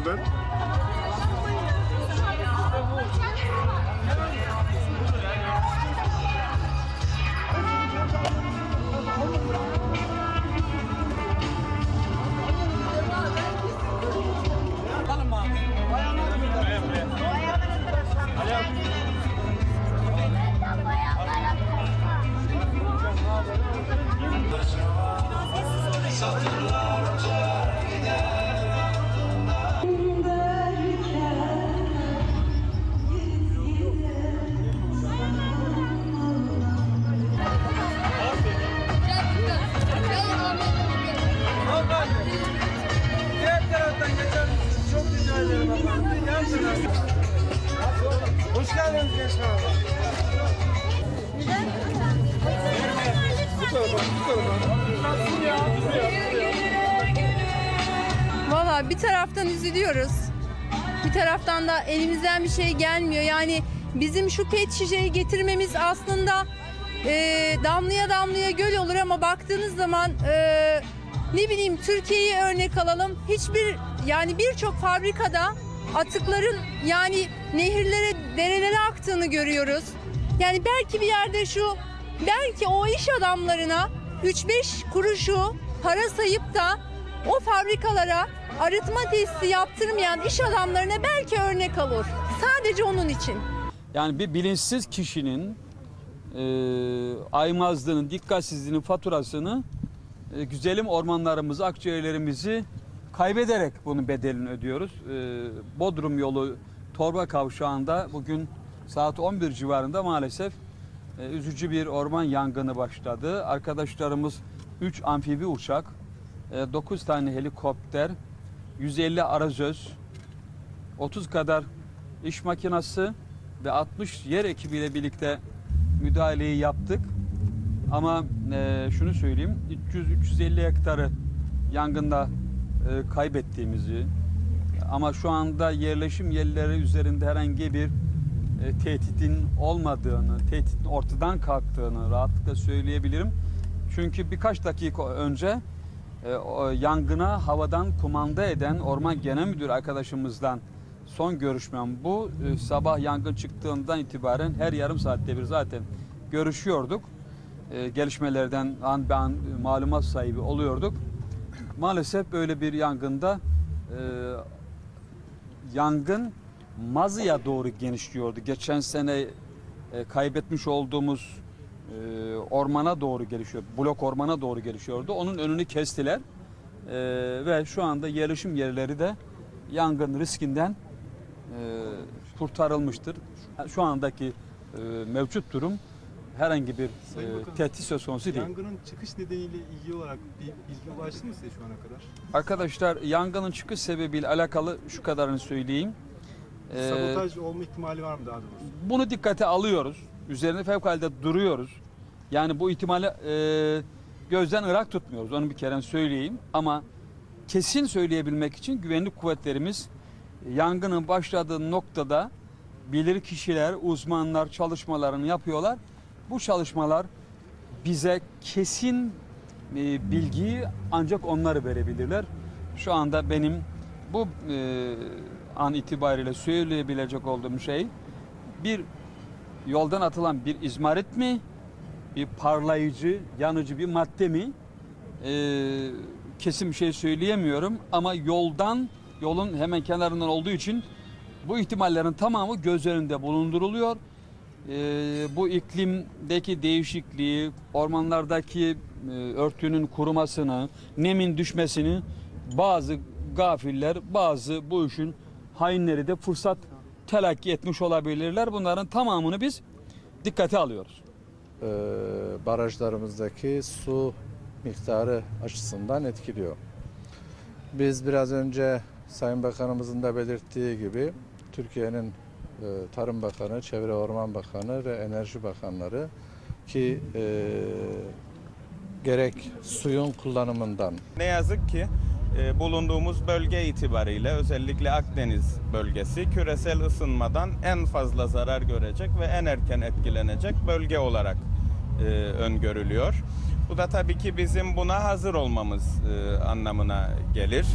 about that? Çok rica ederim. Hoş geldiniz tarafa. Valla bir taraftan üzülüyoruz. Bir taraftan da elimizden bir şey gelmiyor. Yani bizim şu pet şişeyi getirmemiz aslında e, damlaya damlaya göl olur ama baktığınız zaman e, ne bileyim Türkiye'yi örnek alalım. Hiçbir yani birçok fabrikada atıkların yani nehirlere, derelere aktığını görüyoruz. Yani belki bir yerde şu belki o iş adamlarına 3-5 kuruşu para sayıp da o fabrikalara arıtma tesisi yaptırmayan iş adamlarına belki örnek alır. Sadece onun için. Yani bir bilinçsiz kişinin e, aymazlığının, dikkatsizliğinin faturasını e, güzelim ormanlarımızı, akciğerlerimizi kaybederek bunun bedelini ödüyoruz. E, Bodrum yolu Torba Kavşağı'nda bugün saat 11 civarında maalesef e, üzücü bir orman yangını başladı. Arkadaşlarımız 3 amfibi uçak, 9 tane helikopter, 150 arazöz, 30 kadar iş makinası ve 60 yer ekibiyle birlikte müdahaleyi yaptık. Ama e, şunu söyleyeyim, 300-350 hektarı yangında e, kaybettiğimizi ama şu anda yerleşim yerleri üzerinde herhangi bir e, tehditin olmadığını, tehditin ortadan kalktığını rahatlıkla söyleyebilirim. Çünkü birkaç dakika önce e, o yangına havadan kumanda eden Orman Genel Müdürü arkadaşımızdan son görüşmem bu. E, sabah yangın çıktığından itibaren her yarım saatte bir zaten görüşüyorduk. E, gelişmelerden an be an e, malumat sahibi oluyorduk. Maalesef böyle bir yangında e, yangın Mazı'ya doğru genişliyordu. Geçen sene e, kaybetmiş olduğumuz e, ormana doğru gelişiyor. Blok ormana doğru gelişiyordu. Onun önünü kestiler. E, ve şu anda yerleşim yerleri de yangın riskinden e, kurtarılmıştır. Şu andaki e, mevcut durum herhangi bir Sayın e, Bakanım, tehdit söz konusu değil. Yangının çıkış nedeniyle ilgili olarak bir bilgi ulaştı mı size şu ana kadar? Arkadaşlar yangının çıkış sebebiyle alakalı şu kadarını söyleyeyim. E, Sabotaj olma ihtimali var mı daha doğrusu? bunu dikkate alıyoruz. Üzerinde fevkalade duruyoruz. Yani bu ihtimali e, gözden ırak tutmuyoruz. Onu bir kere söyleyeyim. Ama kesin söyleyebilmek için güvenlik kuvvetlerimiz e, yangının başladığı noktada bilir kişiler, uzmanlar çalışmalarını yapıyorlar. Bu çalışmalar bize kesin e, bilgiyi ancak onlar verebilirler. Şu anda benim bu e, an itibariyle söyleyebilecek olduğum şey bir yoldan atılan bir izmarit mi, bir parlayıcı, yanıcı bir madde mi? Ee, kesin bir şey söyleyemiyorum ama yoldan, yolun hemen kenarından olduğu için bu ihtimallerin tamamı göz önünde bulunduruluyor. Ee, bu iklimdeki değişikliği, ormanlardaki e, örtünün kurumasını, nemin düşmesini bazı gafiller, bazı bu işin hainleri de fırsat telakki etmiş olabilirler. Bunların tamamını biz dikkate alıyoruz. e, barajlarımızdaki su miktarı açısından etkiliyor. Biz biraz önce Sayın Bakanımızın da belirttiği gibi Türkiye'nin e, Tarım Bakanı, Çevre Orman Bakanı ve Enerji Bakanları ki e, gerek suyun kullanımından Ne yazık ki e, bulunduğumuz bölge itibariyle özellikle Akdeniz bölgesi küresel ısınmadan en fazla zarar görecek ve en erken etkilenecek bölge olarak e, öngörülüyor. Bu da tabii ki bizim buna hazır olmamız e, anlamına gelir.